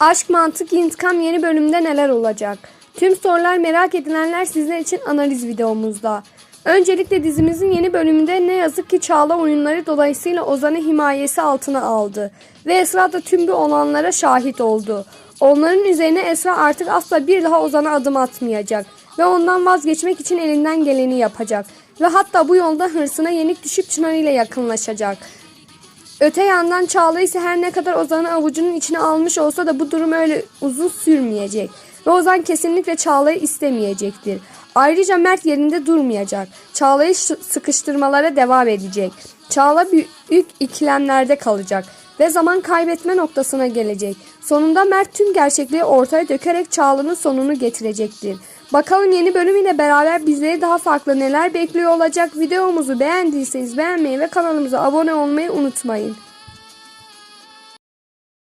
Aşk, mantık, intikam yeni bölümde neler olacak? Tüm sorular merak edilenler sizler için analiz videomuzda. Öncelikle dizimizin yeni bölümünde ne yazık ki Çağla oyunları dolayısıyla Ozan'ı himayesi altına aldı. Ve Esra da tüm bu olanlara şahit oldu. Onların üzerine Esra artık asla bir daha Ozan'a adım atmayacak. Ve ondan vazgeçmek için elinden geleni yapacak. Ve hatta bu yolda hırsına yenik düşüp Çınar ile yakınlaşacak. Öte yandan Çağla ise her ne kadar Ozan'ı avucunun içine almış olsa da bu durum öyle uzun sürmeyecek. Ve Ozan kesinlikle Çağla'yı istemeyecektir. Ayrıca Mert yerinde durmayacak. Çağla'yı sıkıştırmalara devam edecek. Çağla büyük ikilemlerde kalacak ve zaman kaybetme noktasına gelecek. Sonunda Mert tüm gerçekliği ortaya dökerek Çağla'nın sonunu getirecektir. Bakalım yeni bölüm ile beraber bizleri daha farklı neler bekliyor olacak. Videomuzu beğendiyseniz beğenmeyi ve kanalımıza abone olmayı unutmayın.